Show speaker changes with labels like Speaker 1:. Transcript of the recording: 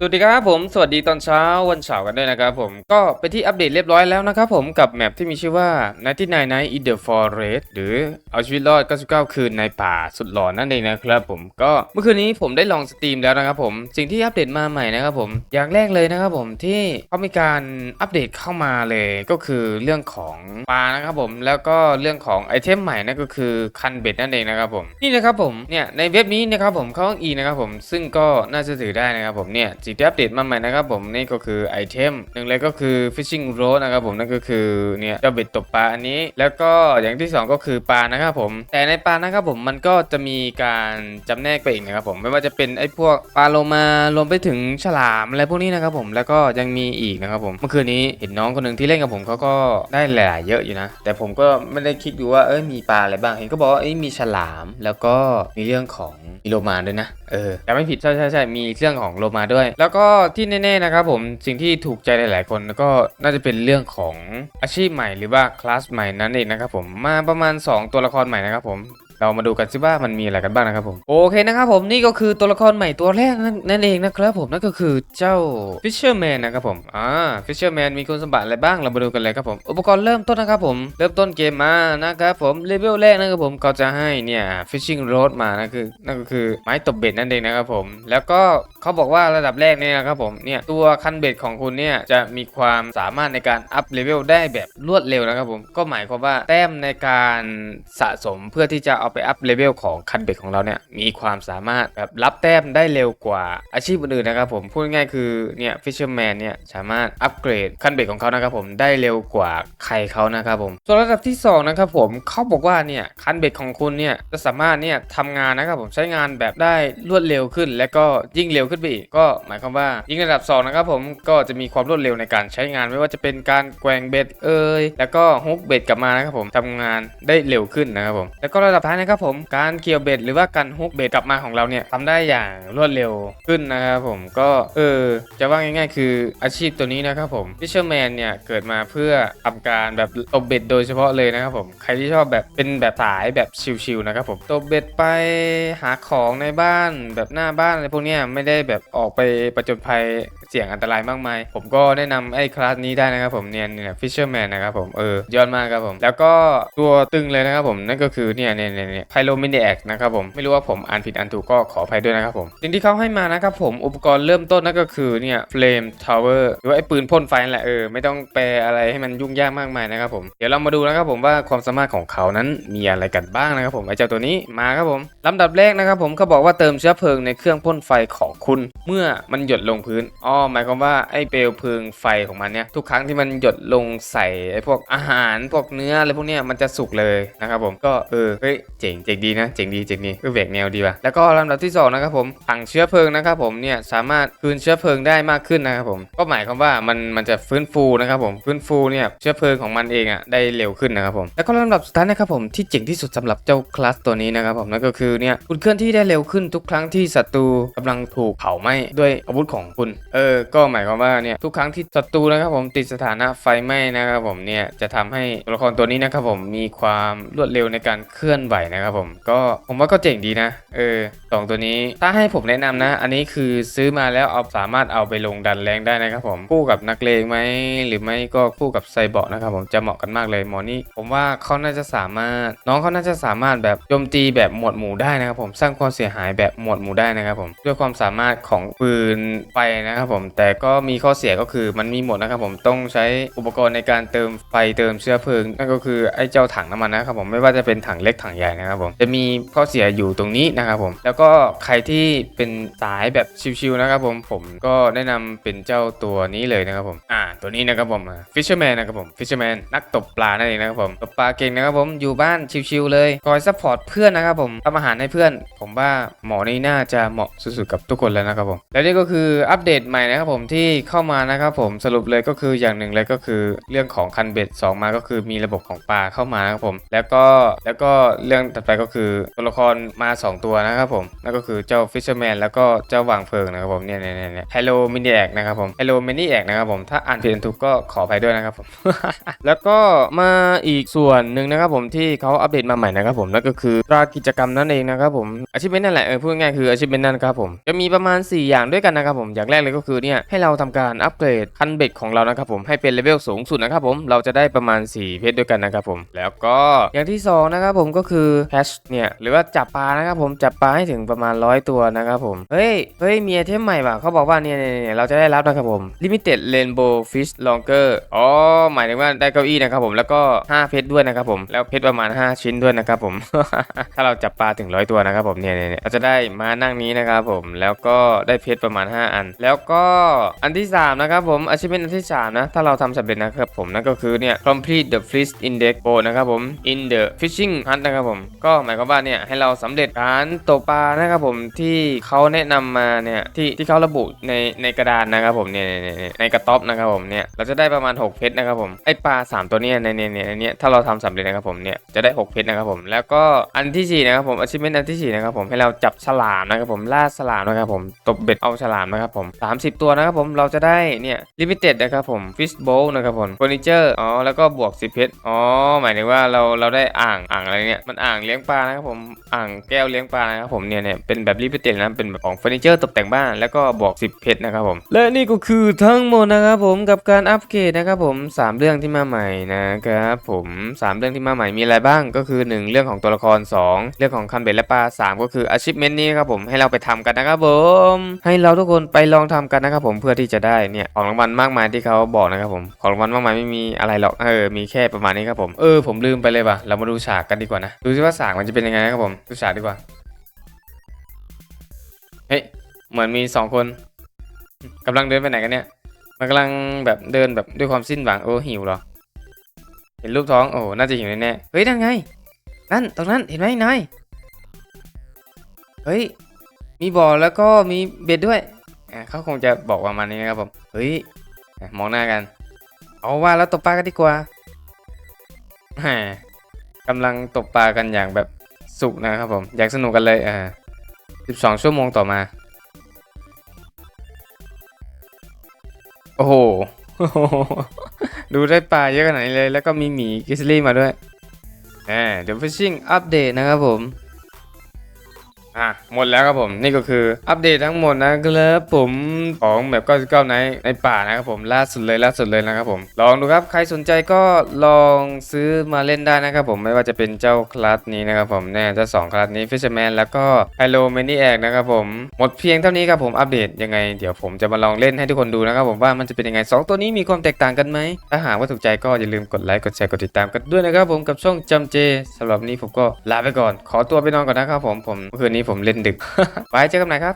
Speaker 1: สวัสดีครับผมสวัสดีตอนเช้าวันเสาร์กันด้วยนะครับผมก็ไปที่อัปเดตเรียบร้อยแล้วนะครับผมกับแมปที่มีชื่อว่า 99 Night in the Forest หรือเอาชีวิตรอด 99 คืนในป่าสุดหลอนนั่นเองนะครับผมก็เมื่อคืนนี้ผมได้ลองสตรีมแล้วนะครับผมสิ่งที่อัปเดตมาใหม่นะครับผมอย่างแรกเลยนะครับผมที่เขามีการอัปเดตเข้ามาเลยก็คือเรื่องของปลานะครับผมแล้วก็เรื่องของไอเทมใหม่นั่นก็คือคันเบ็ดนั่นเองนะครับผมนี่นะครับผมเนี่ยในเว็บนี้นะครับผมเขาต้องอีนะครับผมซึ่งก็น่าจะถือได้นะครับผมเนี่ยสิ่งที่อัปเดตมาใหม่นะครับผมนี่ก็คือไอเทมหนึ่งเลยก็คือ fishing rod นะครับผมนั่นก็คือเนี่ยเจ้าเบ็ดตกปลาอันนี้ แล้วก็อย่างที่สองก็คือปลานะครับผม แต่ในปลานะครับผมมันก็จะมีการจำแนกไปอีกนะครับผมไม่ว่าจะเป็นไอพวกปลาโลมารวมไปถึงฉลามอะไรพวกนี้นะครับผมแล้วก็ยังมีอีกนะครับผมเมื่อคืนนี้เห็นน้องคนหนึ่งที่เล่นกับผมเขาก็ได้หลายเยอะอยู่นะ แต่ผมก็ไม่ได้คิดดูว่าเอ้ยมีปลาอะไรบ้างเห็นก็บอกว่าเอ้ยมีฉลามแล้วก็มีเรื่องของมีโลมาด้วยนะเออแต่ไม่ผิดใช่ใช่ใช่มีเรื่องของโลมาด้วยแล้วก็ที่แน่ๆนะครับผมสิ่งที่ถูกใจหลาย ๆ คนก็น่าจะเป็นเรื่องของอาชีพใหม่หรือว่าคลาสใหม่นั่นเองนะครับผมมาประมาณ 2 ตัวละครใหม่นะครับผมเรามาดูกันซิว่ามันมีอะไรกันบ้างนะครับผมโอเคนะครับผมนี่ก็คือตัวละครใหม่ตัวแรกนั่นนั่นเองนะครับผมนั่นก็คือเจ้า Fisherman นะครับผมอ่า Fisherman มีคุณสมบัติอะไรบ้างเรามาดูกันเลยครับผมอุปกรณ์เริ่มต้นนะครับผมเริ่มต้นเกมมานะครับผมเลเวลแรกนะครับผมเขาจะให้เนี่ย Fishing Rod มานั่นคือนั่นก็คือไม้ตบเบ็ดนั่นเองนะครับผม แล้วก็ เขาบอกว่าระดับแรกเนี่ยนะครับผมเนี่ยตัวคันเบ็ดของคุณเนี่ยจะมีความสามารถในการอัพเลเวลได้แบบรวดเร็วนะครับผมก็หมายความว่าแต้มในการสะสมเพื่อที่จะเอาไปอัพเลเวลของคันเบ็ดของเราเนี่ยมีความสามารถแบบรับแต้มได้เร็วกว่าอาชีพอื่นๆนะครับผมพูดง่ายคือเนี่ย Fisherman เนี่ยสามารถอัปเกรดคันเบ็ดของเขานะครับผมได้เร็วกว่าใครเขานะครับผมส่วนระดับที่สองนะครับผมเขาบอกว่าเนี่ยคันเบ็ดของคุณเนี่ยจะสามารถเนี่ยทำงานนะครับผมใช้งานแบบได้รวดเร็วขึ้น และก็ยิ่งเร็วขึ้นไปอีกก็หมายความว่ายิ่งระดับสองนะครับผมก็จะมีความรวดเร็วในการใช้งานไม่ว่าจะเป็นการแกว่งเบ็ดเอ่ยแล้วก็ฮุกเบ็ดกลับมานะครับผมทำงานได้เร็วขึ้นนะครับผมแล้วก็ระดับท้ายนะครับผมการเกี่ยวเบ็ดหรือว่าการฮุกเบ็ดกลับมาของเราเนี่ยทำได้อย่างรวดเร็วขึ้นนะครับผมก็เออจะว่าง่าย ๆ คืออาชีพตัวนี้นะครับผม Fisherman เนี่ยเกิดมาเพื่อทำการแบบตบเบ็ดโดยเฉพาะเลยนะครับผมใครที่ชอบแบบเป็นแบบสายแบบชิลๆนะครับผมตบเบ็ดไปหาของในบ้านแบบหน้าบ้านอะไรพวกนี้ไม่ได้แบบออกไปประจนภัยเสี่ยงอันตรายมากมาย ผมก็แนะนำไอ้คลาสนี้ได้นะครับผมเนี่ยเนี่ย Fisherman นะครับผมเออยอดมากครับผม แล้วก็ตัวตึงเลยนะครับผมนั่นก็คือเนี่ยเนี่ยเนี่ยไพโลมินเดกนะครับผมไม่รู้ว่าผมอ่านผิดอ่านถูกก็ขออภัยด้วยนะครับผมสิ่งที่เขาให้มานะครับผมอุปกรณ์เริ่มต้นนั่นก็คือเนี่ย Flame Tower หรือว่าไอ้ปืนพ่นไฟนั่นแหละเออไม่ต้องแปลอะไรให้มันยุ่งยากมากมายนะครับผมเดี๋ยวเรามาดูนะครับผมว่าความสามารถของเขานั้นมีอะไรกันบ้างนะครับผมไอ้เจ้าตัวนี้มาครับผมลำดับแรกนะครับผมเขาบอกว่าเติมเชื้อเพลิงในเครื่องพ่นไฟของคุณ เมื่อมันหยดลงพื้นอ๋อหมายความว่าไอ้เปลวเพลิงไฟของมันเนี่ยทุกครั้งที่มันหยดลงใส่ไอ้พวกอาหารพวกเนื้ออะไรพวกเนี้ยมันจะสุกเลยนะครับผมก็เออเฮ้ยเจ๋งเจ๋งดีนะเจ๋งดีเจ๋งดีก็แหวกแนวดีว่ะแล้วก็ลำดับที่สองนะครับผมถังเชื้อเพลิงนะครับผมเนี่ยสามารถคืนเชื้อเพลิงได้มากขึ้นนะครับผมก็หมายความว่ามันมันจะฟื้นฟูนะครับผมฟื้นฟูเนี่ยเชื้อเพลิงของมันเองอะได้เร็วขึ้นนะครับผมแล้วก็ลำดับสุดท้ายนะครับผมที่เจ๋งที่สุดสำหรับเจ้าคลาสตัวนี้นะครับผมนั่นก็คือเนี่ยคุณเคลื่อนที่ได้เร็วขึ้นทุกครั้งที่ศัตรูกำลังถูกเผาไหม้ด้วยอาวุธของคุณเออก็หมายความว่าเนี่ยทุกครั้งที่ศัตรูนะครับผมติดสถานะไฟไหม้นะครับผมเนี่ยจะทำให้ตัวละครตัวนี้นะครับผมมีความรวดเร็วในการเคลื่อนไหวนะครับผมก็ผมว่าก็เจ๋งดีนะเออสองตัวนี้ถ้าให้ผมแนะนำนะ อันนี้คือซื้อมาแล้วเอาสามารถเอาไปลงดันแรงได้นะครับผมคู่กับนักเลงไหมหรือไม่ก็คู่กับไซบอร์นะครับผมจะเหมาะกันมากเลยหมอนี่ผมว่าเขาน่าจะสามารถ น้องเขาน่าจะสามารถแบบโจมตีแบบหมวดหมู่ได้นะครับผมสร้างความเสียหายแบบหมวดหมู่ได้นะครับผมด้วยความสามารถของปืนไฟนะครับผผมแต่ก็มีข้อเสียก็คือมันมีหมดนะครับผมต้องใช้อุปกรณ์ในการเติมไฟเติมเชื้อเพลิง นั่นก็คือไอ้เจ้าถังน้ำมันนะครับผมไม่ว่าจะเป็นถังเล็กถังใหญ่นะครับผมจะมีข้อเสียอยู่ตรงนี้นะครับผมแล้วก็ใครที่เป็นสายแบบชิวๆนะครับผมผมก็แนะนำเป็นเจ้าตัวนี้เลยนะครับผมอ่าตัวนี้นะครับผม Fisherman นะครับผม Fisherman นักตกปลานั่นเองนะครับผมตกปลาเก่งนะครับผมอยู่บ้านชิวๆเลยคอยซัพพอร์ตเพื่อนนะครับผมทำอาหารให้เพื่อน ผมว่าหมอนี่น่าจะเหมาะสุดๆกับทุกคนแล้วนะครับผมและนี่ก็คืออัปเดตใหม่นะครับผมที่เข้ามานะครับผมสรุปเลยก็คืออย่างหนึ่งเลยก็คือเรื่องของคันเบ็ดสองมาก็คือมีระบบของปลาเข้ามานะครับผม แล้วก็แล้วก็เรื่องถัดไปก็คือตัวละครมา 2 ตัวนะครับผมนั่นก็คือเจ้า Fisherman แล้วก็เจ้าวางเพลิงนะครับผมเนี่ยเนี่ยเนี่ย Hello Maniac นะครับผม Hello Maniac นะครับผมถ้าอ่านผิดอ่านถูกก็ขออภัยด้วยนะครับผม แล้วก็มาอีกส่วนหนึ่งนะครับผมที่เขาอัปเดตมาใหม่นะครับผมนั่นก็คือตรากิจกรรมนั่นเองนะครับผมอาชีพเป็นนั่นแหละเออพูดง่ายคืออาชีพเป็นนั่นครับผมจะมีประมาณมาณ4อย่างด้วยกันนะครับผมอย่างแรกเลยก็คือเนี่ยให้เราทำการอัปเกรดคันเบ็ดของเรานะครับผมให้เป็นเลเวลสูงสุดนะครับผมเราจะได้ประมาณ 4 เพชรด้วยกันนะครับผม แล้วก็อย่างที่สองนะครับผมก็คือแฮชเนี่ยหรือว่าจับปลานะครับผมจับปลาให้ถึงประมาณร้อยตัวนะครับผมเฮ้ยเฮ้ยมีไอเทมใหม่ว่ะเขาบอกว่าเนี่ยเนี่ยเนี่ยเราจะได้รับนะครับผม Limited Rainbow Fish Longer อ๋อหมายถึงว่าได้เก้าอี้นะครับผมแล้วก็ 5 เพชรด้วยนะครับผมแล้วเพชรประมาณ 5 ชิ้นด้วยนะครับผม ถ้าเราจับปลาถึงร้อยตัวนะครับผมเนี่ยเนี่ยเนี่ยเราจะได้มานั่งนี้นะครับผมแล้วก็ได้เพชรประมาณ 5 อัน แล้วก็อันที่ 3 นะครับผมอาชีพอันที่ 3 นะ ถ้าเราทำสำเร็จนะครับผม นั่นก็คือเนี่ย complete the fish index b o นะครับผม in the fishing hunt นะครับผม ก็หมายความว่าเนี่ยให้เราสำเร็จการตกปลานะครับผมที่เขาแนะนำมาเนี่ยที่ที่เขาระบุในในกระดานนะครับผมเนี่ยเนี่ยเนี่ยในกระต๊อบนะครับผมเนี่ยเราจะได้ประมาณ 6 เพชรนะครับผมไอปลา 3 ตัวเนี้ในในในในเนี้ยถ้าเราทำสำเร็จนะครับผมเนี่ยจะได้ 6 เพชรนะครับผมแล้วก็อันที่4นะครับผม achievement อันที่4นะครับผมให้เราจับฉลามนะครับผมล่าฉลามนะครับผมตบเบ็ดเอาฉลามนะครับผม30ตัวนะครับผมเราจะได้เนี่ย limited นะครับผม fish bowl นะครับผม furniture อ๋อแล้วก็บวก10เพชรอ๋อหมายถึงว่าเราเราได้อ่างอ่างอะไรเนี่ยมันอ่างเลี้ยงปลานะครับผมอ่างแก้วเลี้ยงปลานะครับผมเนี่ยเนี่ยเป็นแบบ limited นะเป็นแบบของเฟอร์นิเจอร์ตกแต่งบ้านแล้วก็บวก10เพชรนะครับผมและนี่ก็คือทั้งหมดนะครับผมกับการอัปเกรดนะครับผม 3 เรื่องที่มาใหม่นะครับผม 3 เรื่องที่มาใหม่มีอะไรบ้างก็คือ 1 เรื่องของตัวละคร 2 เรื่องของคันเบ็ดและปลา3 ก็คือ achievement นี้ครับผมให้เราไปทำกันนะครับผม ให้เราทุกคนไปลองทำกันนะครับผมเพื่อที่จะได้เนี่ยของรางวัลมากมายที่เขาบอกนะครับผมของรางวัลมากมายไม่มีอะไรหรอกเออมีแค่ประมาณนี้ครับผมเออผมลืมไปเลยว่ะเรามาดูฉากกันดีกว่านะดูซิว่าฉากมันจะเป็นยังไงนะครับผมดูฉากดีกว่าเฮ้ยเหมือนมีสองคนกำลังเดินไปไหนกันเนี่ยมันกำลังแบบเดินแบบด้วยความสิ้นหวังโอ้หิวเหรอเห็นรูปท้องโอ้น่าจะหิวแน่เฮ้ยนั่นไง นั่นตรงนั้นเห็นไหมนายเฮ้ยมีบ่อแล้วก็มีเบ็ดด้วย เขาคงจะบอกประมาณนี้นะครับผมเฮ้ยมองหน้ากัน เอาว่าแล้วตบปลากันดีกว่าแหมกำลังตบปลากันอย่างแบบสุกนะครับผมอยากสนุกกันเลยอ่า12 ชั่วโมงต่อมา โอ้โห ดูได้ปลาเยอะขนาดนี้เลย แล้วก็มีหมีกิสลี่มาด้วยแหมเดี๋ยวฟิชชิ่งอัปเดตนะครับผม อะหมดแล้วครับผมนี่ก็คืออัปเดตทั้งหมดนะครับผมของแบบ99ในในป่านะครับผมล่าสุดเลยล่าสุดเลยนะครับผมลองดูครับใครสนใจก็ลองซื้อมาเล่นได้นะครับผมไม่ว่าจะเป็นเจ้าคลาสนี้นะครับผมแน่เจ้าสองคลาสนี้ Fisherman แล้วก็ Hello Maniac นะครับผมหมดเพียงเท่านี้ครับผมอัปเดตยังไงเดี๋ยวผมจะมาลองเล่นให้ทุกคนดูนะครับผมว่ามันจะเป็นยังไงสองตัวนี้มีความแตกต่างกันไหมถ้าหากว่าถูกใจก็อย่าลืมกดไลค์กดแชร์กดติดตามกันด้วยนะครับผมกับช่องจำเจสำหรับนี้ผมก็ลาไปก่อน ขอตัวไปนอนก่อนนะครับผมผมคืนนี้ผมเล่นดึก ไว้เจอกันใหม่ครับ